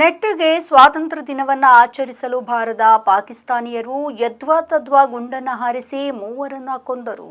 ನೆಟ್ಟಗೆ ಸ್ವಾತಂತ್ರ್ಯ ದಿನವನ್ನು ಆಚರಿಸಲು ಬಾರದ ಪಾಕಿಸ್ತಾನಿಯರು ಯದ್ವಾ ತದ್ವಾ ಗುಂಡನ್ನು ಹಾರಿಸಿ ಮೂವರನ್ನ ಕೊಂದರು.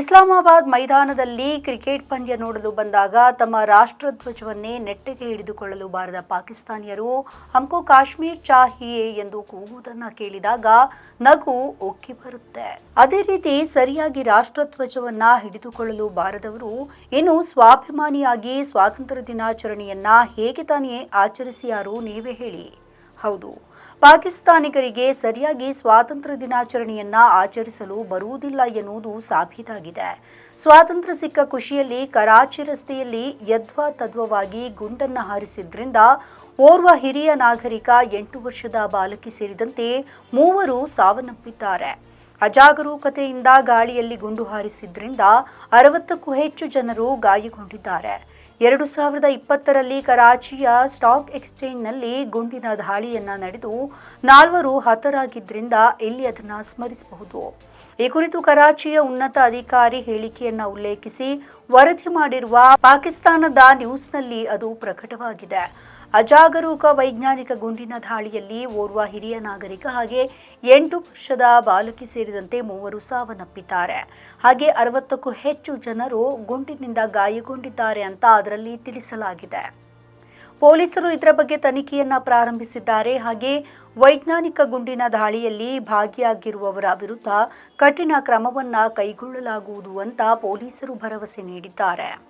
ಇಸ್ಲಾಮಾಬಾದ್ ಮೈದಾನದಲ್ಲಿ ಕ್ರಿಕೆಟ್ ಪಂದ್ಯ ನೋಡಲು ಬಂದಾಗ ತಮ್ಮ ರಾಷ್ಟ್ರಧ್ವಜವನ್ನೇ ನೆಟ್ಟಗೆ ಹಿಡಿದುಕೊಳ್ಳಲು ಬಾರದ ಪಾಕಿಸ್ತಾನಿಯರು ಹಮ್ಕೋ ಕಾಶ್ಮೀರ್ ಚಾಹಿಯೇ ಎಂದು ಕೂಗುವುದನ್ನು ಕೇಳಿದಾಗ ನಗು ಒಕ್ಕಿ ಬರುತ್ತೆ. ಅದೇ ರೀತಿ ಸರಿಯಾಗಿ ರಾಷ್ಟ್ರಧ್ವಜವನ್ನ ಹಿಡಿದುಕೊಳ್ಳಲು ಬಾರದವರು ಇನ್ನು ಸ್ವಾಭಿಮಾನಿಯಾಗಿ ಸ್ವಾತಂತ್ರ್ಯ ದಿನಾಚರಣೆಯನ್ನ ಹೇಗೆ ತಾನೇ ಆಚರಿಸಿಯಾರು ನೀವೇ ಹೇಳಿ. ಹೌದು. ಪಾಕಿಸ್ತಾನಿಗರಿಗೆ ಸರಿಯಾಗಿ ಸ್ವಾತಂತ್ರ್ಯ ದಿನಾಚರಣೆಯನ್ನ ಆಚರಿಸಲು ಬರುವುದಿಲ್ಲ ಎನ್ನುವುದು ಸಾಬೀತಾಗಿದೆ. ಸ್ವಾತಂತ್ರ್ಯ ಸಿಕ್ಕ ಖುಷಿಯಲ್ಲಿ ಕರಾಚಿ ರಸ್ತೆಯಲ್ಲಿ ಯದ್ವಾ ತದ್ವವಾಗಿ ಗುಂಡನ್ನ ಹಾರಿಸಿದ್ರಿಂದ ಓರ್ವ ಹಿರಿಯ ನಾಗರಿಕ ಎಂಟು ವರ್ಷದ ಬಾಲಕಿ ಸೇರಿದಂತೆ ಮೂವರು ಸಾವನ್ನಪ್ಪಿದ್ದಾರೆ. ಅಜಾಗರೂಕತೆಯಿಂದ ಗಾಳಿಯಲ್ಲಿ ಗುಂಡು ಹಾರಿಸಿದ್ರಿಂದ ಅರವತ್ತಕ್ಕೂ ಹೆಚ್ಚು ಜನರು ಗಾಯಗೊಂಡಿದ್ದಾರೆ. ಎರಡು ಸಾವಿರದ ಇಪ್ಪತ್ತರಲ್ಲಿ ಕರಾಚಿಯ ಸ್ಟಾಕ್ ಎಕ್ಸ್ಚೇಂಜ್ನಲ್ಲಿ ಗುಂಡಿನ ದಾಳಿಯನ್ನ ನಡೆದು ನಾಲ್ವರು ಹತರಾಗಿದ್ದರಿಂದ ಇಲ್ಲಿ ಅದನ್ನು ಸ್ಮರಿಸಬಹುದು. ಈ ಕುರಿತು ಕರಾಚಿಯ ಉನ್ನತ ಅಧಿಕಾರಿ ಹೇಳಿಕೆಯನ್ನು ಉಲ್ಲೇಖಿಸಿ ವರದಿ ಮಾಡಿರುವ ಪಾಕಿಸ್ತಾನದ ನ್ಯೂಸ್ನಲ್ಲಿ ಅದು ಪ್ರಕಟವಾಗಿದೆ. ಅಜಾಗರೂಕ ವೈಜ್ಞಾನಿಕ ಗುಂಡಿನ ದಾಳಿಯಲ್ಲಿ ಓರ್ವ ಹಿರಿಯ ನಾಗರಿಕ ಹಾಗೆ ಎಂಟು ವರ್ಷದ ಬಾಲಕಿ ಸೇರಿದಂತೆ ಮೂವರು ಸಾವನ್ನಪ್ಪಿದ್ದಾರೆ. ಹಾಗೆ ಅರವತ್ತಕ್ಕೂ ಹೆಚ್ಚು ಜನರು ಗುಂಡಿನಿಂದ ಗಾಯಗೊಂಡಿದ್ದಾರೆ ಅಂತ ಅದರಲ್ಲಿ ತಿಳಿಸಲಾಗಿದೆ. ಪೊಲೀಸರು ಇದರ ಬಗ್ಗೆ ತನಿಖೆಯನ್ನ ಪ್ರಾರಂಭಿಸಿದ್ದಾರೆ. ಹಾಗೆ ವೈಜ್ಞಾನಿಕ ಗುಂಡಿನ ದಾಳಿಯಲ್ಲಿ ಭಾಗಿಯಾಗಿರುವವರ ವಿರುದ್ಧ ಕಠಿಣ ಕ್ರಮವನ್ನ ಕೈಗೊಳ್ಳಲಾಗುವುದು ಅಂತ ಪೊಲೀಸರು ಭರವಸೆ ನೀಡಿದ್ದಾರೆ.